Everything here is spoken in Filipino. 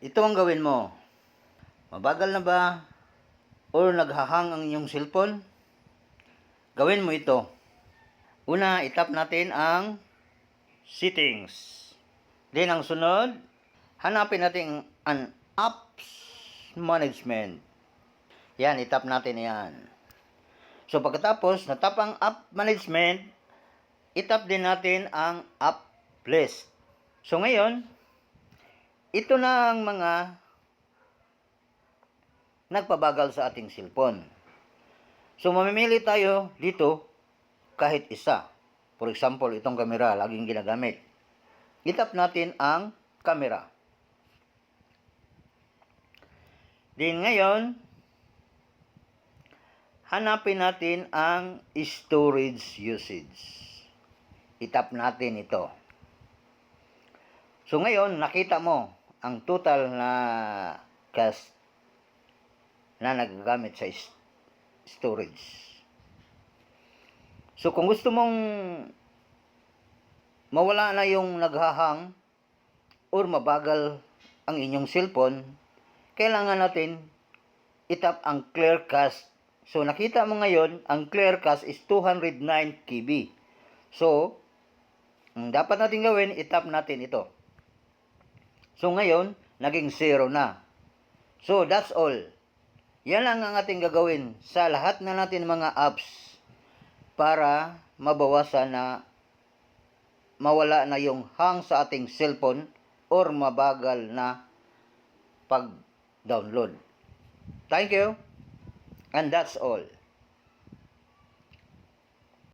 Ito ang gawin mo. Mabagal na ba? Or naghahang ang inyong cellphone? Gawin mo ito. Una, itap natin ang settings. Then ang sunod, hanapin natin ang apps management. Yan, itap natin yan. So pagkatapos, natap ang app management, itap din natin ang app list. So ngayon, ito na ang mga nagpabagal sa ating cellphone. So mamimili tayo dito kahit isa. For example, itong camera, laging ginagamit. Itap natin ang camera. Din ngayon, hanapin natin ang storage usage. Itap natin ito. So ngayon, nakita mo ang total na gas na nagagamit sa storage. So kung gusto mong mawala na yung naghahang or mabagal ang inyong cellphone, kailangan natin itap ang clear cache. So nakita mo ngayon, ang clear cache is 209 KB. So, ang dapat natin gawin, itap natin ito. So ngayon, naging zero na. So that's all. Yan lang ang ating gagawin sa lahat na natin mga apps para mabawasan na mawala na yung hang sa ating cellphone or mabagal na pag-download. Thank you. And that's all.